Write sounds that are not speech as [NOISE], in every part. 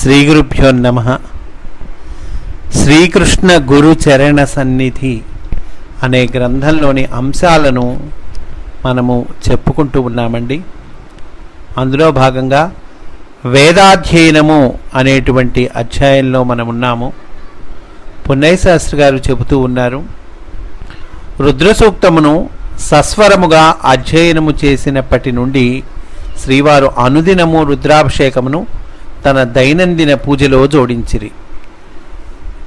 శ్రీ గురుభ్యో నమ. శ్రీకృష్ణ గురు చరణ సన్నిధి అనే గ్రంథంలోని అంశాలను మనము చెప్పుకుంటూ ఉన్నామండి. అందులో భాగంగా వేదాధ్యయనము అనేటువంటి అధ్యాయంలో మనం ఉన్నాము పున్నయ్య శాస్త్రి గారు చెబుతూ ఉన్నారు రుద్రసూక్తమును సస్వరముగా అధ్యయనము చేసినప్పటి నుండి శ్రీవారు అనుదినము రుద్రాభిషేకమును తన దైనందిన పూజలో జోడించిరి.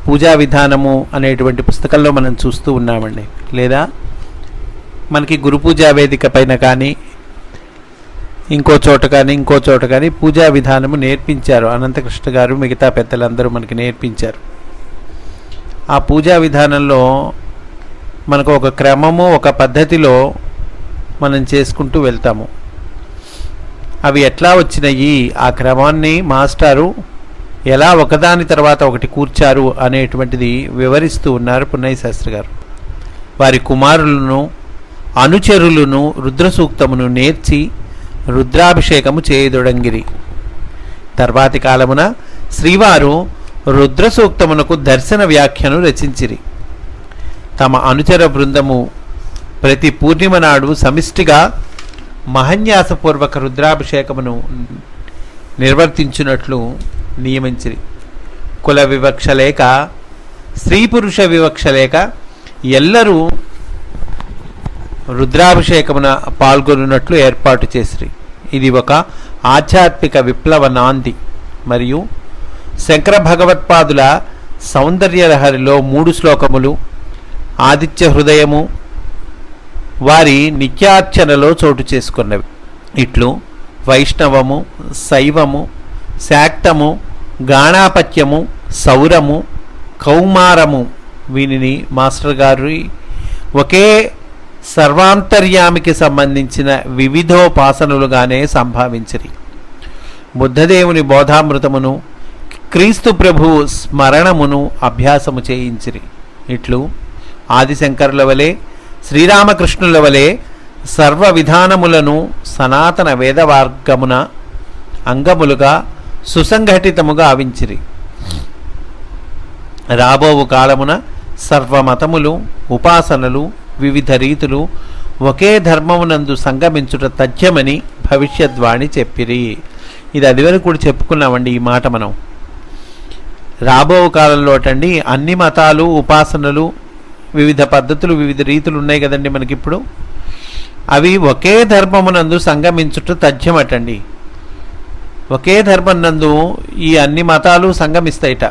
పూజా విధానము అనేటువంటి పుస్తకంలో మనం చూస్తూ ఉన్నామండి. లేదా మనకి గురు పూజా వేదిక పైన కానీ ఇంకో చోట కానీ ఇంకో చోట కానీ పూజా విధానము నేర్పించారు. అనంతకృష్ణ గారు మిగతా పెద్దలందరూ మనకి నేర్పించారు. ఆ పూజా విధానంలో మనకు ఒక క్రమము ఒక పద్ధతిలో మనం చేసుకుంటూ వెళ్తాము. అవి ఎట్లా వచ్చినాయి? ఆ క్రమాన్ని మాస్టారు ఎలా ఒకదాని తర్వాత ఒకటి కూర్చారు అనేటువంటిది వివరిస్తూ ఉన్నారు పున్నయ్య శాస్త్రి గారు వారి కుమారులను అనుచరులను రుద్రసూక్తమును నేర్చి రుద్రాభిషేకము చేయదొడంగిరి. తర్వాతి కాలమున శ్రీవారు రుద్రసూక్తమునకు దర్శన వ్యాఖ్యను రచించిరి. తమ అనుచర బృందము ప్రతి పూర్ణిమ నాడు సమిష్టిగా మహన్యాసపూర్వక రుద్రాభిషేకమును నిర్వర్తించినట్లు నియమించిరి. కుల వివక్ష లేక స్త్రీ పురుష వివక్ష లేక ఎల్లరూ రుద్రాభిషేకమున పాల్గొనున్నట్లు ఏర్పాటు చేసిరి. ఇది ఒక ఆధ్యాత్మిక విప్లవ నాంది. మరియు శంకర భగవత్పాదుల సౌందర్యలహరిలో మూడు శ్లోకములు ఆదిత్య హృదయము వారి నిత్యార్చనలో చోటు చేసుకున్నవి. ఇట్లు వైష్ణవము శైవము శాక్తము గాణాపత్యము సౌరము కౌమారము. వీనిని మాస్టర్ గారు ఒకే సర్వాంతర్యామికి సంబంధించిన వివిధోపాసనలుగానే సంభావించిరి. బుద్ధదేవుని బోధామృతమును క్రీస్తు ప్రభువు స్మరణమును అభ్యాసము చేయించిరి. ఇట్లు ఆదిశంకరుల వలె శ్రీరామకృష్ణుల వలె సర్వ విధానములను సనాతన వేదవార్గమున అంగములుగా సుసంఘటితముగా ఆవించిరి. రాబోవు కాలమున సర్వమతములు ఉపాసనలు వివిధ రీతులు ఒకే ధర్మమునందు సంగమించుట తథ్యమని భవిష్యద్వాణి చెప్పిరి. ఇది అదివరకు కూడా చెప్పుకున్నామండి ఈ మాట మనం. రాబో కాలంలోటండి అన్ని మతాలు ఉపాసనలు వివిధ పద్ధతులు వివిధ రీతులు ఉన్నాయి కదండి మనకిప్పుడు. అవి ఒకే ధర్మమునందు సంగమించుట తథ్యమటండి. ఒకే ధర్మం నందు ఈ అన్ని మతాలు సంగమిస్తాయిట.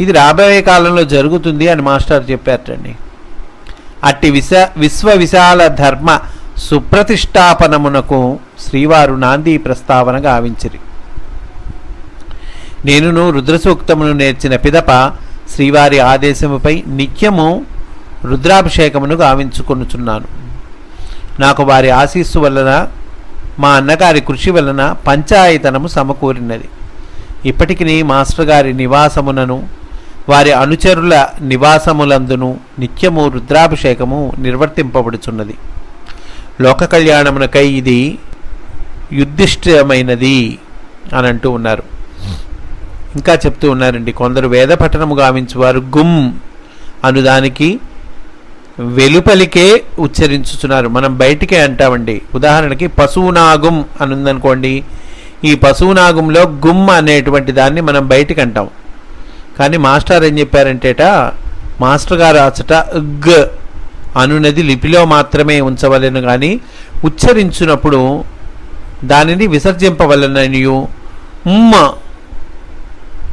ఇది రాబోయే కాలంలో జరుగుతుంది అని మాస్టర్ చెప్పారటండి. అట్టి విశ విశ్వ విశాల ధర్మ సుప్రతిష్టాపనమునకు శ్రీవారు నాంది ప్రస్తావన గావించిరి. నేనును రుద్రసూక్తమును నేర్చిన పిదప శ్రీవారి ఆదేశముపై నిత్యము రుద్రాభిషేకమును గావించుకొనుచున్నాను. నాకు వారి ఆశీస్సు వలన మా అన్నగారి కృషి వలన పంచాయతనము సమకూరినది. ఇప్పటికి మాస్టర్ గారి నివాసమునను వారి అనుచరుల నివాసములందును నిత్యము రుద్రాభిషేకము నిర్వర్తింపబడుచున్నది. లోక కళ్యాణమునకై ఇది యుద్ధిష్టమైనది అని అంటూ ఉన్నారు. ఇంకా చెప్తూ ఉన్నారండి. కొందరు వేద పఠనము గావించువారు గుమ్ అనుదానికి వెలుపలికే ఉచ్చరించుచున్నారు. మనం బయటికే అంటామండి. ఉదాహరణకి పశువునాగుం అని ఉందనుకోండి ఈ పశువునాగంలో గుమ్ అనేటువంటి దాన్ని మనం బయటికి అంటాం. కానీ మాస్టర్ ఏం చెప్పారంటేట మాస్టర్ గారు అచట గ్ అనునది లిపిలో మాత్రమే ఉంచవలెను కానీ ఉచ్చరించినప్పుడు దానిని విసర్జింపవలననియు ఉమ్మ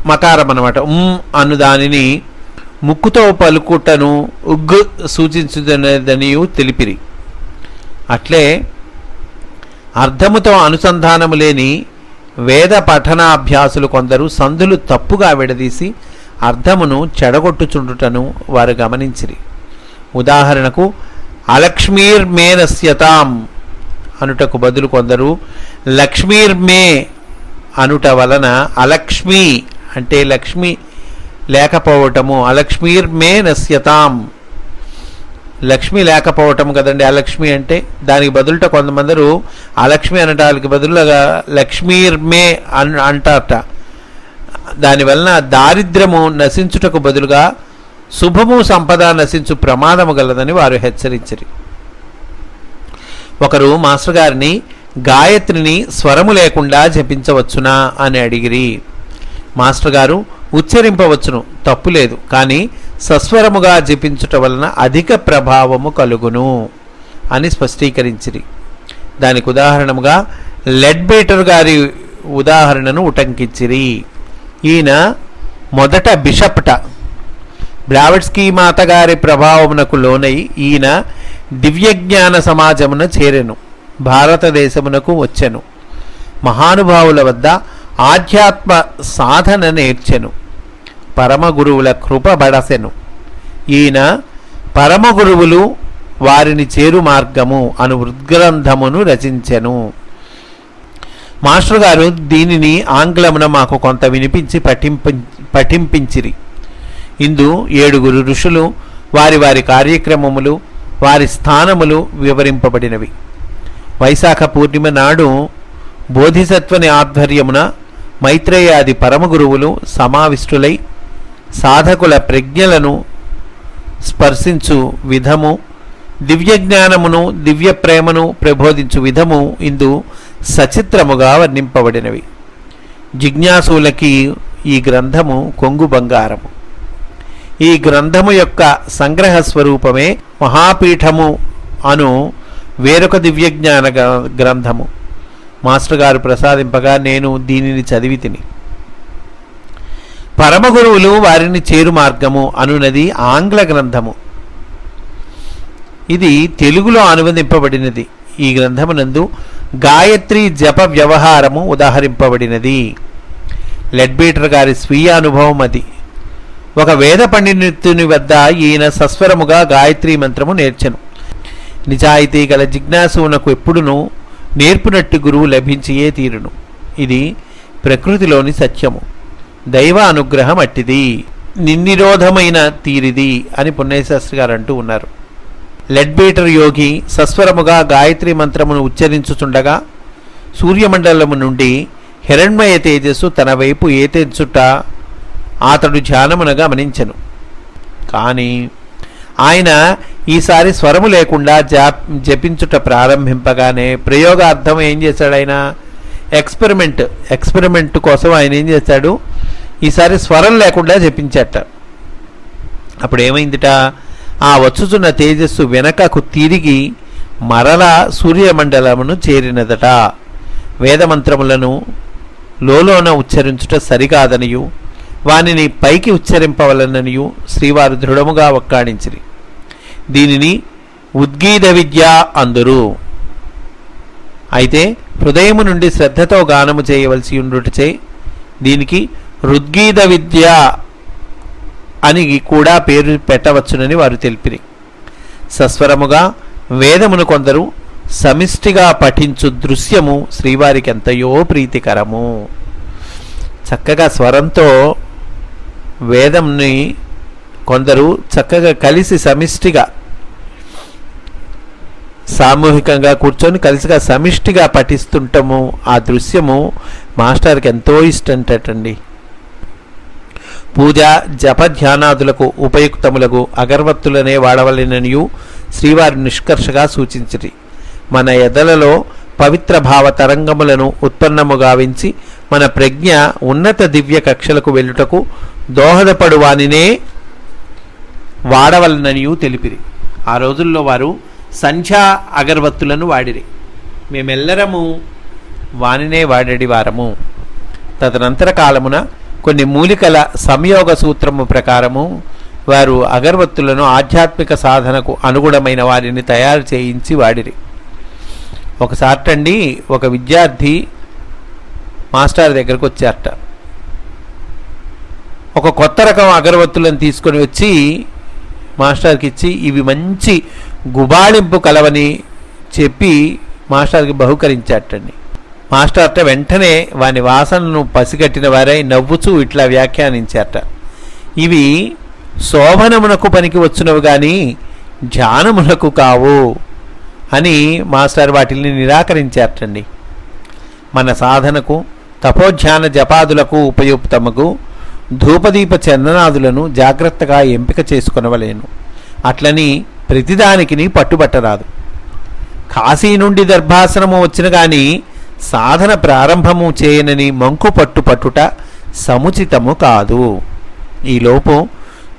మకారం అనమాట ఉమ్ అను దానిని ముక్కుతో పలుకుటను ఉగ్ సూచించుదనియు తెలిపిరి. అట్లే అర్థముతో అనుసంధానము లేని వేద పఠనాభ్యాసులు కొందరు సందులు తప్పుగా విడదీసి అర్థమును చెడగొట్టుచుండుటను వారు గమనించిరి. ఉదాహరణకు అలక్ష్మీర్మేనస్యతాం అనుటకు బదులు కొందరు లక్ష్మీర్మే అనుట వలన అలక్ష్మి అంటే లక్ష్మి లేకపోవటము అలక్ష్మీర్మే నశ్యతాం. లక్ష్మి లేకపోవటం కదండి అలక్ష్మి అంటే దానికి బదులుట కొంతమందరు అలక్ష్మి అనటానికి బదులుగా లక్ష్మీర్మే అన్ అంటారట. దానివలన దారిద్ర్యము నశించుటకు బదులుగా శుభము సంపద నశించు ప్రమాదము గలదని వారు హెచ్చరించరు. ఒకరు మాస్టర్ గారిని గాయత్రిని స్వరము లేకుండా జపించవచ్చునా అని అడిగిరి. మాస్టర్ గారు ఉచ్చరింపవచ్చును తప్పులేదు కానీ సస్వరముగా జపించుట వలన అధిక ప్రభావము కలుగును అని స్పష్టీకరించిరి. దానికి ఉదాహరణముగా లెడ్ బేటర్ గారి ఉదాహరణను ఉటంకించిరి. ఈయన మొదట బిషప్ట. బ్రావెట్స్కీ మాతగారి ప్రభావమునకు లోనై ఈయన దివ్యజ్ఞాన సమాజమున చేరెను. భారతదేశమునకు వచ్చెను. మహానుభావుల వద్ద ఆధ్యాత్మ సాధన నేర్చెను. పరమగురువుల కృప బడసెను. ఈయన పరమగురువులు వారిని చేరు మార్గము అను ఉద్గ్రంథమును రచించెను. మాస్టర్ గారు దీనిని ఆంగ్లమున మాకు కొంత వినిపించి పఠింప పఠింపించిరి. ఇందు ఏడుగురు ఋషులు వారి వారి కార్యక్రమములు వారి స్థానములు వివరింపబడినవి. వైశాఖ పూర్ణిమ నాడు బోధిసత్వని ఆధ్వర్యమున మైత్రేయాది పరమగురువులు సమావిష్టులై సాధకుల ప్రజ్ఞలను స్పర్శించు విధము దివ్య జ్ఞానమును దివ్య ప్రేమను ప్రబోధించు విధము ఇందు సచిత్రముగా వర్ణింపబడినవి. జిజ్ఞాసులకి ఈ గ్రంథము కొంగు బంగారము. ఈ గ్రంథము యొక్క సంగ్రహ స్వరూపమే మహాపీఠము అను వేరొక దివ్యజ్ఞాన గ్రంథము. మాస్టర్ గారు ప్రసాదింపగా నేను దీనిని చదివి తిని. పరమగురువులు వారిని చేరు మార్గము అనునది ఆంగ్ల గ్రంథము. ఇది తెలుగులో అనువదింపబడినది. ఈ గ్రంథమునందు గాయత్రి జప వ్యవహారము ఉదాహరింపబడినది. లెడ్బీటర్ గారి స్వీయ అనుభవం అది. ఒక వేద పండితుని వద్ద ఈయన సస్వరముగా గాయత్రి మంత్రము నేర్చెను. నిజాయితీ గల జిజ్ఞాసువునకు ఎప్పుడునూ నేర్పునట్టు గురువు లభించియే తీరును. ఇది ప్రకృతిలోని సత్యము. దైవ అనుగ్రహం అట్టిది. నిన్నిరోధమైన తీరిది అని పుణ్యశాస్త్రి గారు అంటూ ఉన్నారు. లెడ్బీటర్ యోగి సస్వరముగా గాయత్రి మంత్రమును ఉచ్చరించుచుండగా సూర్యమండలము నుండి హిరణ్మయ తేజస్సు తన వైపు ఏతెచ్చుట అతడు ధ్యానమున గమనించెను కానీ ఆయన ఈసారి స్వరము లేకుండా జా జపించుట ప్రారంభింపగానే ప్రయోగార్థం ఏం చేశాడు ఆయన? ఎక్స్పెరిమెంట్ ఎక్స్పెరిమెంట్ కోసం ఆయన ఏం చేశాడు? ఈసారి స్వరం లేకుండా జపించట. అప్పుడు ఏమైందిట ఆ వచ్చుచున్న తేజస్సు వెనకకు తిరిగి మరలా సూర్యమండలమును చేరినదట. వేదమంత్రములను లోలోన ఉచ్చరించుట సరికాదనియు. వానిని పైకి ఉచ్చరింపవలననియు శ్రీవారు దృఢముగా వక్కాడించిరి దీనిని ఉద్గీత విద్య అందురు. అయితే హృదయము నుండి శ్రద్ధతో గానము చేయవలసి ఉండుటచే దీనికి రుద్గీత విద్య అని కూడా పేరు పెట్టవచ్చునని వారు తెలిపిరి. సస్వరముగా వేదమును కొందరు సమిష్టిగా పఠించు దృశ్యము శ్రీవారికి ఎంతయో ప్రీతికరము. చక్కగా స్వరంతో వేదంని కొందరు చక్కగా కలిసి సమిష్టిగా సామూహికంగా కూర్చొని కలిసిగా సమిష్టిగా పఠిస్తుంటాము. ఆ దృశ్యము మాస్టర్కి ఎంతో ఇష్టంటటండి. పూజ జప ధ్యానాదులకు ఉపయుక్తములకు అగరవత్తులనే వాడవలెననియు శ్రీవారి నిష్కర్షగా సూచించిరి. మన ఎదలలో పవిత్ర భావ తరంగములను ఉత్పన్నము గావించి మన ప్రజ్ఞ ఉన్నత దివ్య కక్షలకు వెళ్ళుటకు దోహదపడు వానినే వాడవలననియు తెలిపిరి. ఆ రోజుల్లో వారు సంధ్యా అగరవత్తులను వాడిరి. మేమెల్లరము వానినే వాడడి వారము. తదనంతర కాలమున కొన్ని మూలికల సంయోగ సూత్రము ప్రకారము వారు అగరవత్తులను ఆధ్యాత్మిక సాధనకు అనుగుణమైన వారిని తయారు చేయించి వాడిరి. ఒకసారటండి ఒక విద్యార్థి మాస్టర్ దగ్గరకు వచ్చారట. ఒక కొత్త రకం అగరవత్తులను తీసుకొని వచ్చి మాస్టర్కి ఇచ్చి ఇవి మంచి గుబాళింపు కలవని చెప్పి మాస్టర్కి బహుకరించాటండి మాస్టర్ అట్ట వెంటనే వాని వాసనను పసిగట్టిన వారై నవ్వుచూ ఇట్లా వ్యాఖ్యానించారట. ఇవి శోభనమునకు పనికి వచ్చినవి కానీ ధ్యానములకు కావు అని మాస్టర్ వాటిని నిరాకరించారటండి. మన సాధనకు తపోధ్యాన జపాదులకు ఉపయుక్తముకు ధూపదీప చందనాదులను జాగ్రత్తగా ఎంపిక చేసుకొనవలేను. అట్లని ప్రతిదానికిని పట్టుబట్టరాదు. కాశీ నుండి దర్భాసనము వచ్చిన గాని సాధన ప్రారంభము చేయనని మంకు పట్టు పట్టుట సముచితము కాదు. ఈలోపు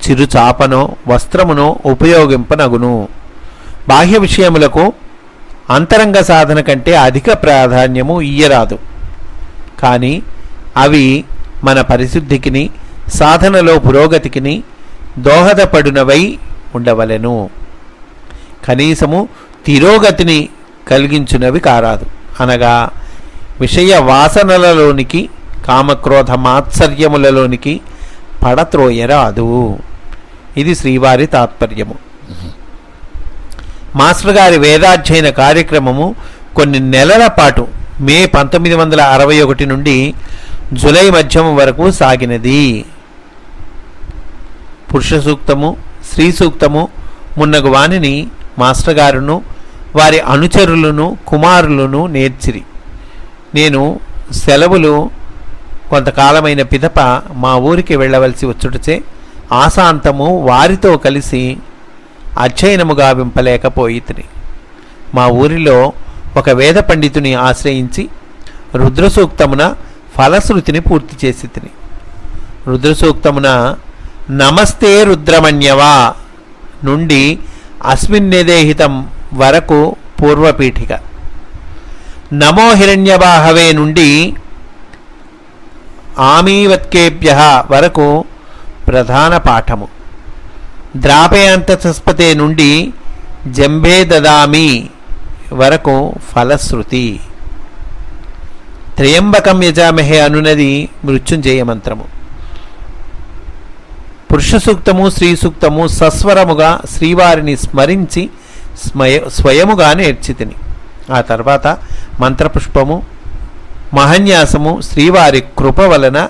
చిరుచాపనో వస్త్రమునో ఉపయోగింపనగును. బాహ్య విషయములకు అంతరంగ సాధన కంటే అధిక ప్రాధాన్యము ఇయ్యరాదు. కానీ అవి మన పరిశుద్ధికిని సాధనలో పురోగతికిని దోహదపడినవై ఉండవలెను. కనీసము తిరోగతిని కలిగించునవి కారాదు. అనగా విషయ వాసనలలోనికి కామక్రోధ మాత్సర్యములలోనికి పడత్రోయరాదు. ఇది శ్రీవారి తాత్పర్యము. మాస్టర్ గారి వేదాధ్యయన కార్యక్రమము కొన్ని నెలల పాటు మే పంతొమ్మిది వందల అరవై ఒకటి నుండి జులై మధ్యం వరకు సాగినది. పురుష సూక్తము స్త్రీ సూక్తము మున్నగు వాణిని మాస్టర్ గారును వారి అనుచరులను కుమారులను నేర్చిరి. నేను సెలవులు కొంతకాలమైన పిదప మా ఊరికి వెళ్ళవలసి వచ్చుటచే ఆశాంతము వారితో కలిసి అధ్యయనము గావింపలేకపోయితిని. మా ఊరిలో ఒక వేద పండితుని ఆశ్రయించి రుద్రసూక్తమున ఫలశ్రుతిని పూర్తి చేసి తిని రుద్రసూక్తమున నమస్తే రుద్రమణ్యవా నుండి అస్మిన్నిదేహితం వరకు పూర్వపీఠిక. నమో హిరణ్యబాహవే నుండి ఆమీవత్కేభ్య వరకు ప్రధాన పాఠము. ద్రాపయాంతస్పతే నుండి జంభే దదామి వరకు ఫలశ్రుతి. త్రయంబకం యజామహే అనునది మృత్యుంజయ మంత్రము. పురుష సూక్తము స్త్రీ సూక్తము సస్వరముగా శ్రీవారిని స్మరించి స్మయ స్వయముగా నేర్చితిని. ఆ తర్వాత మంత్రపుష్పము మహన్యాసము శ్రీవారి కృప వలన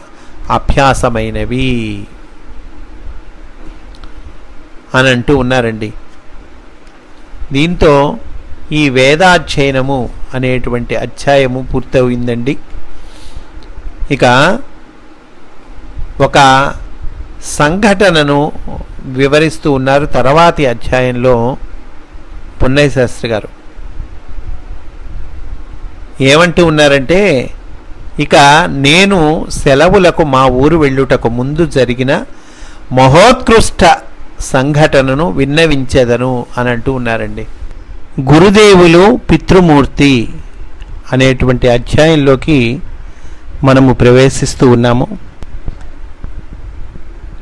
అభ్యాసమైనవి. అని అంటూ ఉన్నారండి. దీంతో ఈ వేదాధ్యయనము అనేటువంటి అధ్యాయము పూర్తయిందండి. ఇక ఒక సంఘటనను వివరిస్తూ ఉన్నారు తర్వాతి అధ్యాయంలో పున్నయ్య శాస్త్రి గారు. ఏమంటూ ఉన్నారంటే ఇక నేను సెలవులకు మా ఊరు వెళ్ళుటకు ముందు జరిగిన మహోత్కృష్ట సంఘటనను విన్నవించేదను అని అంటూ ఉన్నారండి. గురుదేవులు పితృమూర్తి అనేటువంటి అధ్యాయంలోకి మనము ప్రవేశిస్తూ ఉన్నాము.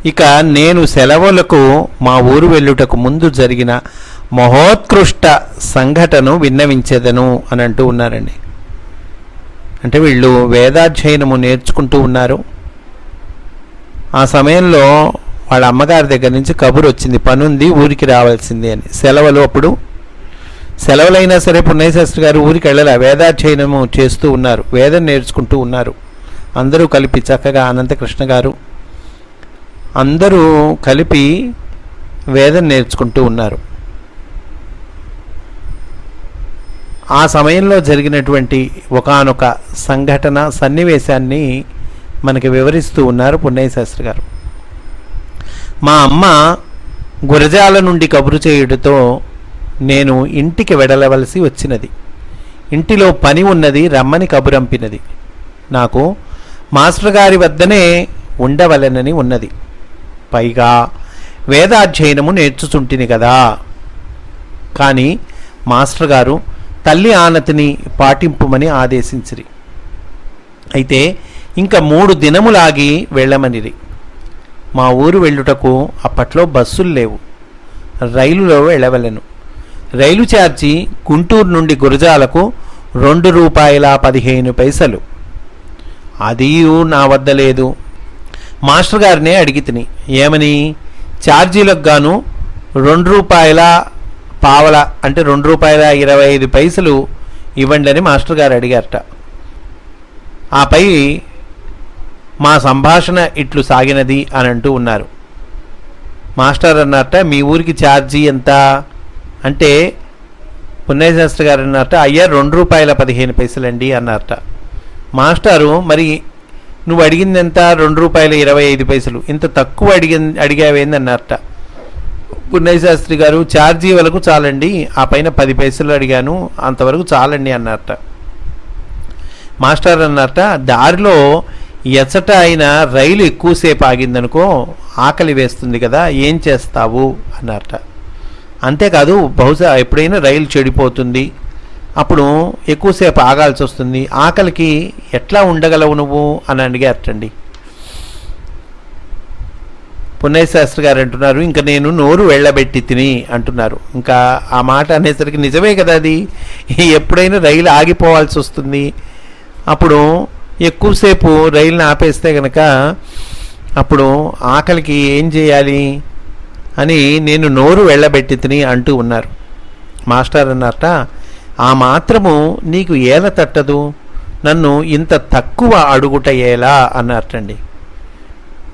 ఇక నేను సెలవులకు మా ఊరు వెళ్ళుటకు ముందు జరిగిన మహోత్కృష్ట సంఘటను విన్నవించేదను అని అంటూ ఉన్నారండి. అంటే వీళ్ళు వేదాధ్యయనము నేర్చుకుంటూ ఉన్నారు. ఆ సమయంలో వాళ్ళ అమ్మగారి దగ్గర నుంచి కబురు వచ్చింది పనుంది ఊరికి రావాల్సింది అని. సెలవులు అప్పుడు సెలవులైనా సరే పుణ్యశాస్త్రి గారు ఊరికి వెళ్ళలే వేదాధ్యయనము చేస్తూ ఉన్నారు వేదం నేర్చుకుంటూ ఉన్నారు. అందరూ కలిపి చక్కగా అనంతకృష్ణ గారు అందరూ కలిపి వేదం నేర్చుకుంటూ ఉన్నారు. ఆ సమయంలో జరిగినటువంటి ఒకానొక సంఘటన సన్నివేశాన్ని మనకి వివరిస్తూ ఉన్నారు పున్నయ్య శాస్త్రి గారు. మా అమ్మ గురజాల నుండి కబురు చేయుటతో నేను ఇంటికి వెడలవలసి వచ్చినది. ఇంటిలో పని ఉన్నది రమ్మని కబురంపినది నాకు మాస్టర్ గారి వద్దనే ఉండవలెనని ఉన్నది. పైగా వేదాధ్యయనము నేర్చుచుంటిని కదా. కానీ మాస్టర్ గారు తల్లి ఆనతిని పాటింపుమని ఆదేశించిరి. అయితే ఇంకా మూడు దినములాగి వెళ్ళమనిరి. మా ఊరు వెళ్ళుటకు అప్పట్లో బస్సులు లేవు. రైలులో వెళ్ళవలను. రైలు ఛార్జీ గుంటూరు నుండి గురజాలకు రెండు రూపాయల పదిహేను పైసలు. అది నా వద్ద లేదు. మాస్టర్ గారినే అడిగి తిని ఏమని? ఛార్జీలకు గాను రెండు రూపాయల పావల అంటే రెండు రూపాయల ఇరవై ఐదు పైసలు ఇవ్వండి అని మాస్టర్ గారు అడిగారట. ఆపై మా సంభాషణ ఇట్లు సాగినది అని అంటూ ఉన్నారు. మాస్టర్ అన్నట్ట మీ ఊరికి ఛార్జీ ఎంత? అంటే పుణ్యశాస్త్రి గారు అన్నట్ట అయ్యా రెండు రూపాయల పదిహేను పైసలండి అన్నారట. మాస్టారు మరి నువ్వు అడిగింది ఎంత రెండు రూపాయల ఇరవై ఐదు పైసలు. ఇంత తక్కువ అడిగి అడిగావేంది అన్నారట పుణ్యశాస్త్రి గారు ఛార్జీ వరకు చాలండి ఆ పైన పది పైసలు అడిగాను అంతవరకు చాలండి అన్నారట మాస్టర్ అన్నారట దారిలో ఎచ్చట అయిన రైలు ఎక్కువసేపు ఆగిందనుకో ఆకలి వేస్తుంది కదా ఏం చేస్తావు? అన్నారట అంతేకాదు బహుశా ఎప్పుడైనా రైలు చెడిపోతుంది అప్పుడు ఎక్కువసేపు ఆగాల్సి వస్తుంది. ఆకలికి ఎట్లా ఉండగలవు నువ్వు? అని అడిగారటండి. శాస్త్రి గారు అంటున్నారు ఇంకా నేను నోరు వెళ్ళబెట్టి తిని అంటున్నారు. ఇంకా ఆ మాట అనేసరికి నిజమే కదా అది? ఎప్పుడైనా రైలు ఆగిపోవాల్సి వస్తుంది. అప్పుడు ఎక్కువసేపు రైలుని ఆపేస్తే కనుక అప్పుడు ఆకలికి ఏం చేయాలి? అని నేను నోరు వెళ్ళబెట్టి తిని అంటూ ఉన్నారు. మాస్టర్ అన్నారట ఆ మాత్రము నీకు ఏల తట్టదు? నన్ను ఇంత తక్కువ అడుగుట ఎలా అన్నారటండి.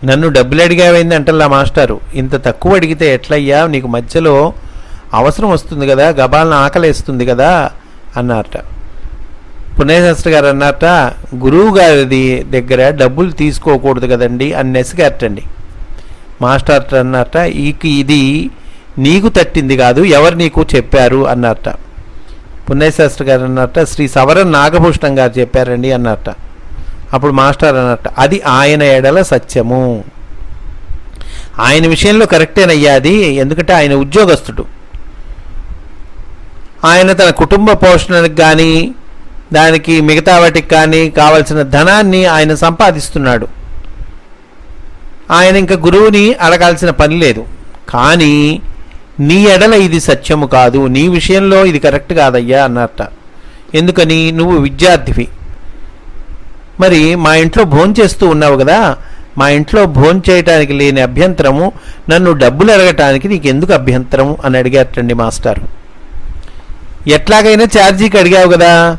నన్ను డబ్బులు అడిగావైంది అంటల్లా మాస్టారు? ఇంత తక్కువ అడిగితే ఎట్లయ్యా? నీకు మధ్యలో అవసరం వస్తుంది కదా? గబాలను ఆకలేస్తుంది కదా? అన్నారట. పుణ్యశాస్త్రి గారు అన్నారట గురువు గారి దగ్గర డబ్బులు తీసుకోకూడదు కదండి? అని నెసిగారటండి. మాస్టర్ అన్నారట ఈక ఇది నీకు తట్టింది కాదు ఎవరు నీకు చెప్పారు? అన్నారట. పుణ్యశాస్త్రి గారు అన్నట్ట శ్రీ సవరన్ నాగభూషణం గారు చెప్పారండి అన్నట్ట. అప్పుడు మాస్టర్ అన్నట్ట అది ఆయన ఎడల సత్యము. ఆయన విషయంలో కరెక్టేనయ్యా అది ఎందుకంటే ఆయన ఉద్యోగస్తుడు. ఆయన తన కుటుంబ పోషణకు కానీ దానికి మిగతా వాటికి కానీ కావలసిన ధనాన్ని ఆయన సంపాదిస్తున్నాడు. ఆయన ఇంకా గురువుని అడగాల్సిన పని లేదు. కానీ నీ ఎడల ఇది సత్యము కాదు నీ విషయంలో ఇది కరెక్ట్ కాదయ్యా అన్నట్ట. ఎందుకని? నువ్వు విద్యార్థివి. మరి మా ఇంట్లో భోంచేస్తూ ఉన్నావు కదా మా ఇంట్లో భోంచేయటానికి లేని అభ్యంతరము నన్ను డబ్బులు అడగటానికి నీకు ఎందుకు అభ్యంతరము అని అడిగారటండి మాస్టారు. ఎట్లాగైనా ఛార్జీకి అడిగావు కదా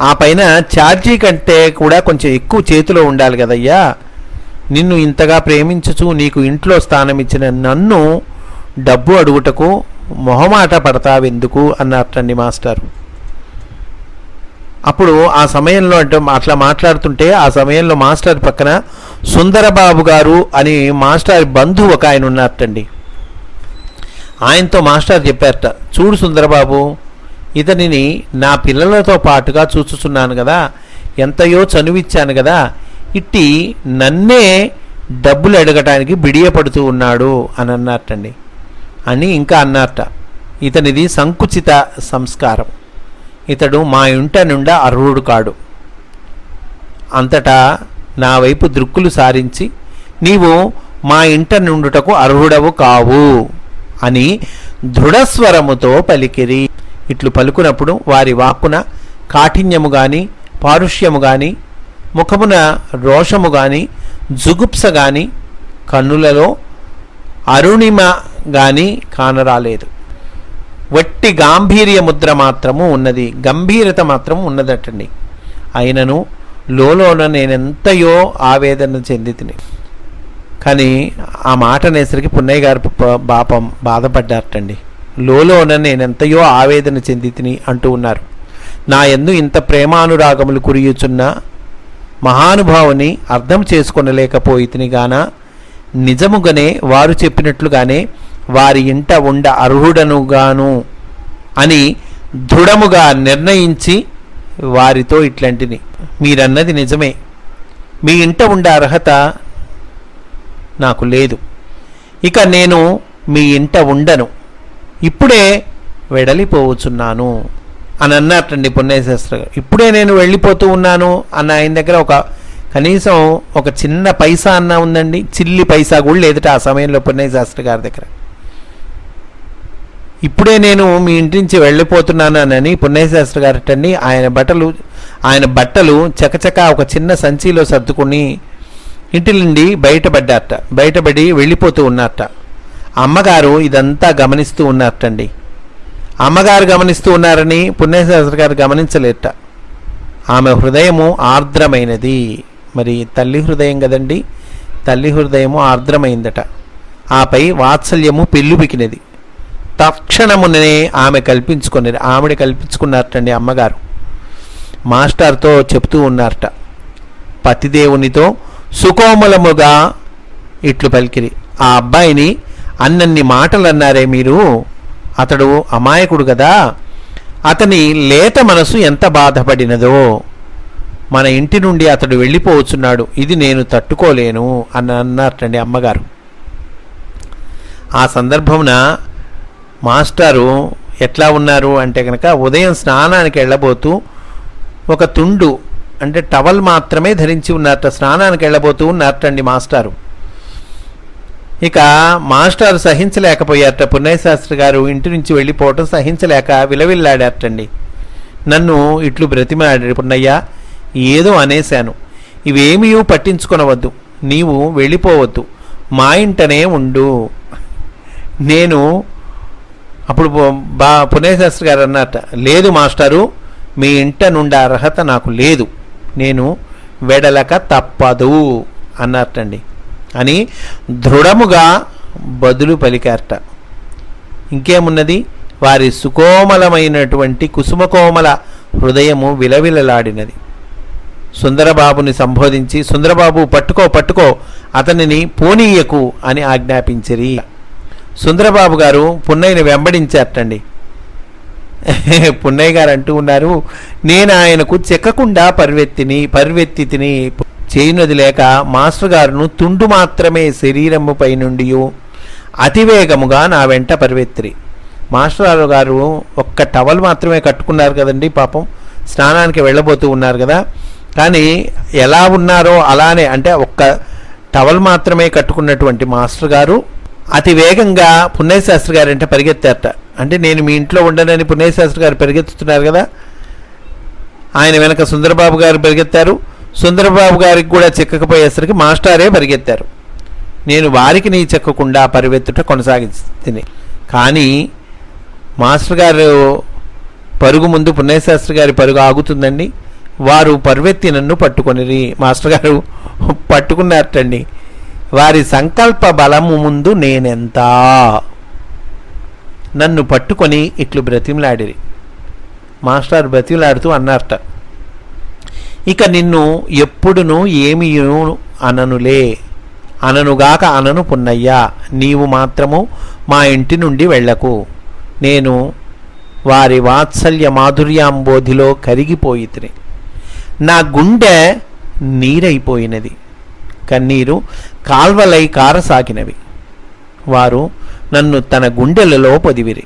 ఆ పైన ఛార్జీ కంటే కూడా కొంచెం ఎక్కువ చేతిలో ఉండాలి కదయ్యా. నిన్ను ఇంతగా ప్రేమించుచు నీకు ఇంట్లో స్థానం ఇచ్చిన నన్ను డబ్బు అడుగుటకు మొహమాట పడతావెందుకు? అన్నారటండి మాస్టారు. అప్పుడు ఆ సమయంలో అంటే అట్లా మాట్లాడుతుంటే ఆ సమయంలో మాస్టర్ పక్కన సుందరబాబు గారు అని మాస్టర్ బంధువు ఒక ఆయన ఉన్నారటండి. ఆయనతో మాస్టర్ చెప్పారట చూడు సుందరబాబు ఇతనిని నా పిల్లలతో పాటుగా చూచుచున్నాను కదా ఎంతయో చనువిచ్చాను కదా ఇట్టి నన్నే డబ్బులు అడగటానికి బిడియపడుతూ ఉన్నాడు అని అన్నారటండి. అని ఇంకా అన్నారట. ఇతనిది సంకుచిత సంస్కారం. ఇతడు మా ఇంట నుండా అర్హుడు కాడు. అంతటా నా వైపు దృక్కులు సారించి నీవు మా ఇంట నుండుటకు అర్హుడవు కావు అని దృఢస్వరముతో పలికిరి. ఇట్లు పలుకునప్పుడు వారి వాక్కున కాఠిన్యము గాని పారుష్యము గాని ముఖమున రోషము గాని జుగుప్స గాని కన్నులలో అరుణిమ గాని కానరాలేదు. వట్టి గాంభీర్య ముద్ర మాత్రము ఉన్నది గంభీరత మాత్రం ఉన్నదటండి. అయినను లోలోన నేనెంతయో ఆవేదన చెందితిని. కానీ ఆ మాట అనేసరికి పున్నయ్య గారు పాపం బాధపడ్డారటండి. లోలోన నేనెంతయో ఆవేదన చెందితిని అంటూ ఉన్నారు. నా ఎందు ఇంత ప్రేమానురాగములు కురియుచున్న మహానుభావుని అర్థం చేసుకొనలేకపోయితిని గాన నిజముగానే వారు చెప్పినట్లుగానే వారి ఇంట ఉండ అర్హుడనుగాను అని దృఢముగా నిర్ణయించి వారితో ఇట్లాంటిని మీరన్నది నిజమే. మీ ఇంట ఉండే అర్హత నాకు లేదు. ఇక నేను మీ ఇంట ఉండను. ఇప్పుడే వెడలిపోవచ్చున్నాను. అని అన్నట్టండి పుణ్యశాస్త్ర గారు. ఇప్పుడే నేను వెళ్ళిపోతూ ఉన్నాను అన్న ఆయన దగ్గర ఒక కనీసం ఒక చిన్న పైసా అన్న ఉందండి. చిల్లి పైసా కూడా లేదట ఆ సమయంలో పుణ్యశాస్త్రి గారి దగ్గర. ఇప్పుడే నేను మీ ఇంటి నుంచి వెళ్ళిపోతున్నాను అని పుణ్యశాస్త్రి గారటండి ఆయన బట్టలు ఆయన బట్టలు చకచక ఒక చిన్న సంచిలో సర్దుకుని ఇంటి నుండి బయటపడ్డారట. బయటపడి వెళ్ళిపోతూ ఉన్నారట. అమ్మగారు ఇదంతా గమనిస్తూ ఉన్నారటండి. అమ్మగారు గమనిస్తూ ఉన్నారని పుణ్యశాస్త్రి గారు గమనించలేట ఆమె హృదయము ఆర్ద్రమైనది. మరి తల్లి హృదయం కదండి? తల్లి హృదయము ఆర్ద్రమైందట. ఆపై వాత్సల్యము పెళ్ళుబికినది తక్షణమునే ఆమె కల్పించుకున్నది ఆవిడ కల్పించుకున్నారటండి అమ్మగారు. మాస్టర్తో చెప్తూ ఉన్నారట. పతిదేవునితో సుకోమలముగా ఇట్లు పలికిరి. ఆ అబ్బాయిని అన్నన్ని మాటలు అన్నారే మీరు? అతడు అమాయకుడు కదా అతని లేత మనసు ఎంత బాధపడినదో? మన ఇంటి నుండి అతడు వెళ్ళిపోవచ్చున్నాడు. ఇది నేను తట్టుకోలేను అని అన్నారటండి అమ్మగారు. ఆ సందర్భమున మాస్టారు ఎట్లా ఉన్నారు అంటే కనుక ఉదయం స్నానానికి వెళ్ళబోతూ ఒక తుండు అంటే టవల్ మాత్రమే ధరించి ఉన్నారట స్నానానికి వెళ్ళబోతూ ఉన్నారటండి మాస్టారు. ఇక మాస్టారు సహించలేకపోయారట. పుణ్యశాస్త్రి గారు ఇంటి నుంచి వెళ్ళిపోవటం సహించలేక విలవిల్లాడారటండి. నన్ను ఇట్లు బ్రతిమాడారు పున్నయ్య ఏదో అనేశాను. ఇవేమీ పట్టించుకొనవద్దు. నీవు వెళ్ళిపోవద్దు. మా ఇంటనే ఉండు. నేను అప్పుడు బా- పునేశాస్త్రి గారు అన్నట్ట లేదు మాస్టారు మీ ఇంట నుండి అర్హత నాకు లేదు. నేను వెడలక తప్పదు అన్నట్టండి. అని దృఢముగా బదులు పలికారట. ఇంకేమున్నది? వారి సుకోమలమైనటువంటి కుసుమకోమల హృదయము విలవిలలాడినది. సుందరబాబుని సంబోధించి సుందరబాబు పట్టుకో పట్టుకో అతనిని పోనీయకు అని ఆజ్ఞాపించిరి. సుందరబాబు గారు పున్నయ్యని వెంబడించారటండి. [LAUGHS] పున్నయ్య గారు అంటూ ఉన్నారు నేను ఆయనకు చెక్కకుండా పరివెత్తిని పరివెత్తితిని చేయునది లేక మాస్టర్ గారును తుండు మాత్రమే శరీరము పైనుండి అతివేగముగా నా వెంట పరివెత్తిరి. మాస్టర్ గారు ఒక్క టవల్ మాత్రమే కట్టుకున్నారు కదండి పాపం. స్నానానికి వెళ్ళబోతూ ఉన్నారు కదా. కానీ ఎలా ఉన్నారో అలానే అంటే ఒక్క టవల్ మాత్రమే కట్టుకున్నటువంటి మాస్టర్ గారు అతి వేగంగా పుణ్యశాస్త్రి గారు అంటే పరిగెత్తారట. అంటే నేను మీ ఇంట్లో ఉండనని పుణ్యశాస్త్రి గారు పరిగెత్తుతున్నారు కదా? ఆయన వెనక సుందరబాబు గారు పరిగెత్తారు. సుందరబాబు గారికి కూడా చెక్కకపోయేసరికి మాస్టారే పరిగెత్తారు. నేను వారికి నీ చెక్కకుండా పరిగెత్తుట కొనసాగిస్తుంది కానీ మాస్టర్ గారు పరుగు ముందు పుణ్యశాస్త్రి గారి పరుగు ఆగుతుందండి. వారు పరువెత్తి నన్ను పట్టుకొనిరి. మాస్టర్ గారు పట్టుకున్నారటండి. వారి సంకల్ప బలము ముందు నేనెంత? నన్ను పట్టుకొని ఇట్లు బ్రతిమలాడిరి. మాస్టర్ బ్రతిమలాడుతూ అన్నారట. ఇక నిన్ను ఎప్పుడును ఏమి అననులే. అననుగాక అనను పున్నయ్యా నీవు మాత్రము మా ఇంటి నుండి వెళ్ళకు. నేను వారి వాత్సల్య మాధుర్యాంబోధిలో కరిగిపోయితిని. నా గుండె నీరైపోయినది. కన్నీరు కాల్వలై కారసాగినవి వారు నన్ను తన గుండెలలో పొదివిరి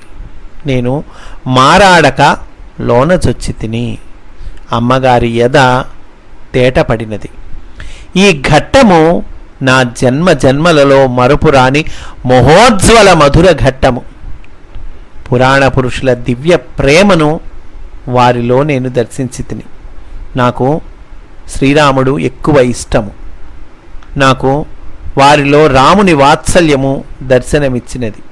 నేను మారాడక లోన చొచ్చి తిని. అమ్మగారి ఎద తేటపడినది. ఈ ఘట్టము నా జన్మ జన్మలలో మరుపురాని మహోజ్వల మధుర ఘట్టము. పురాణ పురుషుల దివ్య ప్రేమను వారిలో నేను దర్శించి తిని. నాకు శ్రీరాముడు ఎక్కువ ఇష్టము. నాకు వారిలో రాముని వాత్సల్యము దర్శనమిచ్చినది.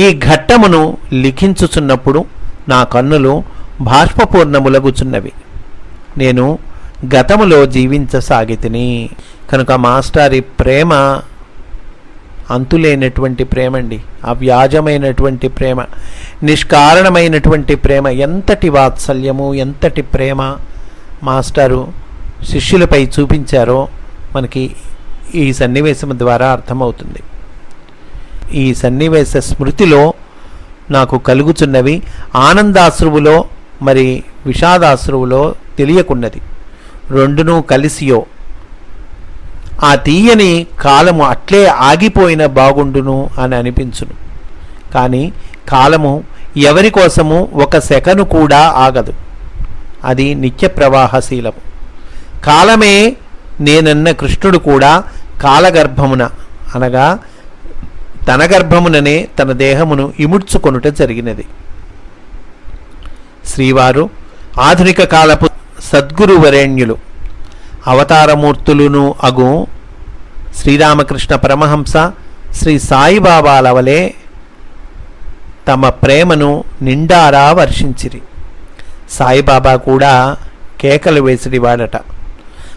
ఈ ఘట్టమును లిఖించుచున్నప్పుడు నా కన్నులు బాష్పపూర్ణములగుచున్నవి నేను గతములో జీవించసాగితిని. కనుక మాస్టారి ప్రేమ అంతులేనటువంటి ప్రేమ అండి అవ్యాజమైనటువంటి ప్రేమ నిష్కారణమైనటువంటి ప్రేమ ఎంతటి వాత్సల్యము ఎంతటి ప్రేమ మాస్టారు శిష్యులపై చూపించారో మనకి ఈ సన్నివేశం ద్వారా అర్థమవుతుంది. ఈ సన్నివేశ స్మృతిలో నాకు కలుగుచున్నవి ఆనందాశ్రువులో మరి విషాదాశ్రువులో తెలియకున్నది. రెండునూ కలిసియో. ఆ తీయని కాలము అట్లే ఆగిపోయిన బాగుండును అని అనిపించును. కానీ కాలము ఎవరి కోసము ఒక సెకను కూడా ఆగదు. అది నిత్య ప్రవాహశీలము. కాలమే నేనన్న కృష్ణుడు కూడా కాలగర్భమున అనగా తన గర్భముననే తన దేహమును ఇముడ్చుకొనుట జరిగినది. శ్రీవారు ఆధునిక కాలపు సద్గురు వరేణ్యులు అవతారమూర్తులును అగు శ్రీరామకృష్ణ పరమహంస శ్రీ సాయిబాబాలవలే తమ ప్రేమను నిండారా వర్షించిరి. సాయిబాబా కూడా కేకలు వేసిడివాడట.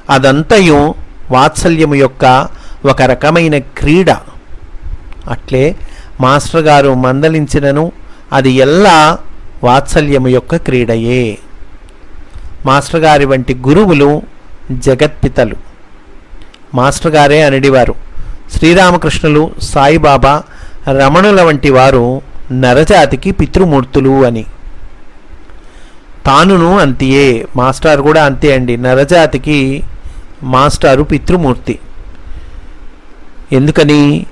అదంతయు వాత్సల్యము యొక్క ఒక రకమైన క్రీడ. అట్లే మాస్టర్ గారు మందలించినను అది ఎల్లా వాత్సల్యము యొక్క క్రీడయే. మాస్టర్ గారి వంటి గురువులు జగత్పితలు. మాస్టర్ గారే అనడివారు. శ్రీరామకృష్ణులు సాయిబాబా రమణుల వంటి వారు నరజాతికి పితృమూర్తులు అని. తానును అంతియే మాస్టర్ కూడా అంతే అండి నరజాతికి మాస్టారు పితృమూర్తి. ఎందుకని?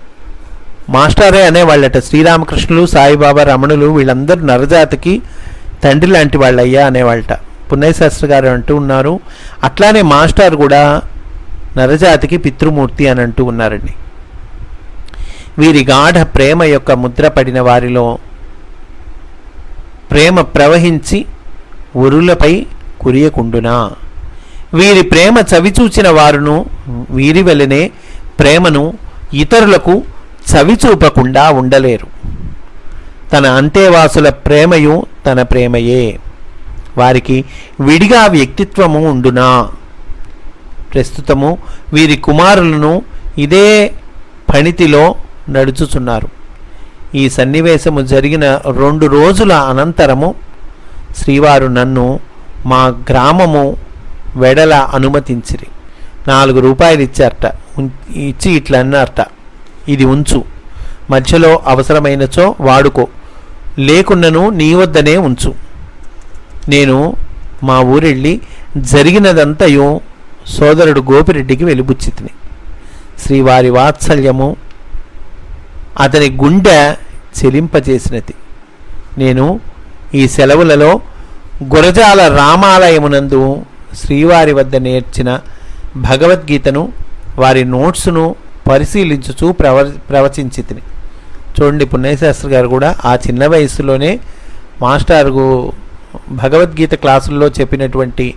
మాస్టారే అనేవాళ్ళట శ్రీరామకృష్ణులు సాయిబాబా రమణులు వీళ్ళందరూ నరజాతికి తండ్రి లాంటి వాళ్ళయ్యా అనేవాళ్ళట. పుణ్యశాస్త్రి గారు అంటూ ఉన్నారు. అట్లానే మాస్టర్ కూడా నరజాతికి పితృమూర్తి అని అంటూ ఉన్నారండి. వీరి గాఢ ప్రేమ యొక్క ముద్ర పడిన వారిలో ప్రేమ ప్రవహించి ఉరులపై కురియకుండునా? వీరి ప్రేమ చవిచూచిన వారును వీరి వలనే ప్రేమను ఇతరులకు చవిచూపకుండా ఉండలేరు. తన అంతేవాసుల ప్రేమయు తన ప్రేమయే. వారికి విడిగా వ్యక్తిత్వము ఉండునా? ప్రస్తుతము వీరి కుమారులను ఇదే పణితిలో నడుచుచున్నారు. ఈ సన్నివేశము జరిగిన రెండు రోజుల అనంతరము శ్రీవారు నన్ను మా గ్రామము వెడల అనుమతించిరి. నాలుగు రూపాయలు ఇచ్చారట. ఇచ్చి ఇట్లా అన్నారట. ఇది ఉంచు. మధ్యలో అవసరమైనచో వాడుకో. లేకున్నను నీ వద్దనే ఉంచు. నేను మా ఊరెళ్ళి జరిగినదంతయు సోదరుడు గోపిరెడ్డికి వెలుబుచ్చితిని. శ్రీవారి వాత్సల్యము అతని గుండె చెలింపచేసినది నేను ఈ సెలవులలో గురజాల రామాలయమునందు శ్రీవారి వద్ద నేర్చిన భగవద్గీతను వారి నోట్స్ను పరిశీలించుచూ ప్రవ ప్రవచించితిని. చూడండి పుణ్యశాస్త్రి గారు కూడా ఆ చిన్న వయసులోనే మాస్టారు భగవద్గీత క్లాసుల్లో చెప్పినటువంటి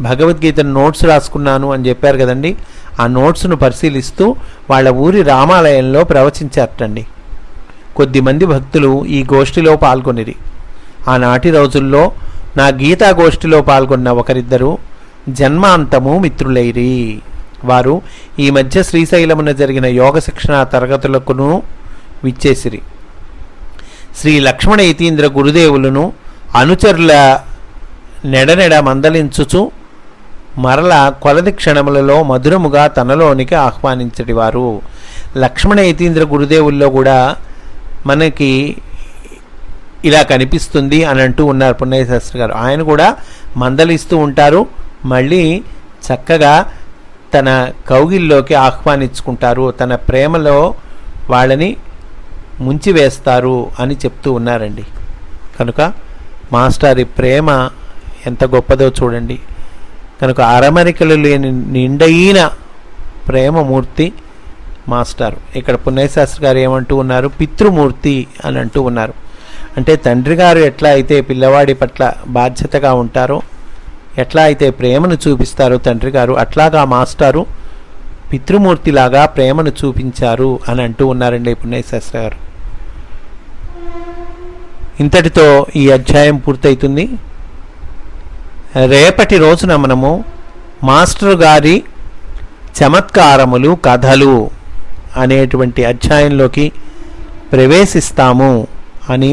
భగవద్గీత నోట్స్ రాసుకున్నాను అని చెప్పారు కదండి. ఆ నోట్స్ను పరిశీలిస్తూ వాళ్ళ ఊరి రామాలయంలో ప్రవచించారటండి. కొద్దిమంది భక్తులు ఈ గోష్ఠిలో పాల్గొనిరి. ఆనాటి రోజుల్లో నా గీతాగోష్ఠిలో పాల్గొన్న ఒకరిద్దరు జన్మాంతము మిత్రులైరి. వారు ఈ మధ్య శ్రీశైలమున జరిగిన యోగ శిక్షణ తరగతులకును విచ్చేసిరి. శ్రీ లక్ష్మణ యతీంద్ర గురుదేవులను అనుచరుల నెడనెడ మందలించుచు మరల కొలది క్షణములలో మధురముగా తనలోనికి ఆహ్వానించడివారు లక్ష్మణ యతీంద్ర గురుదేవుల్లో కూడా మనకి ఇలా కనిపిస్తుంది అని అంటూ ఉన్నారు పున్నయ్య శాస్త్రి గారు. ఆయన కూడా మందలిస్తూ ఉంటారు. మళ్ళీ చక్కగా తన కౌగిల్లోకి ఆహ్వానించుకుంటారు. తన ప్రేమలో వాళ్ళని ముంచివేస్తారు అని చెప్తూ ఉన్నారండి. కనుక మాస్టారి ప్రేమ ఎంత గొప్పదో చూడండి. కనుక అరమరికలు లేని నిండైన ప్రేమమూర్తి మాస్టారు. ఇక్కడ పుణ్యశాస్త్రి గారు ఏమంటూ ఉన్నారు? పితృమూర్తి అని అంటూ ఉన్నారు. అంటే తండ్రి గారు ఎట్లా అయితే పిల్లవాడి పట్ల బాధ్యతగా ఉంటారో ఎట్లా అయితే ప్రేమను చూపిస్తారో తండ్రి గారు అట్లాగా మాస్టారు పితృమూర్తిలాగా ప్రేమను చూపించారు అని అంటూ ఉన్నారండి పుణ్యశాస్త్రి గారు. ఇంతటితో ఈ అధ్యాయం పూర్తవుతుంది రేపటి రోజున మనము మాస్టర్ గారి చమత్కారములు కథలు అనేటువంటి అధ్యాయంలోకి ప్రవేశిస్తాము అని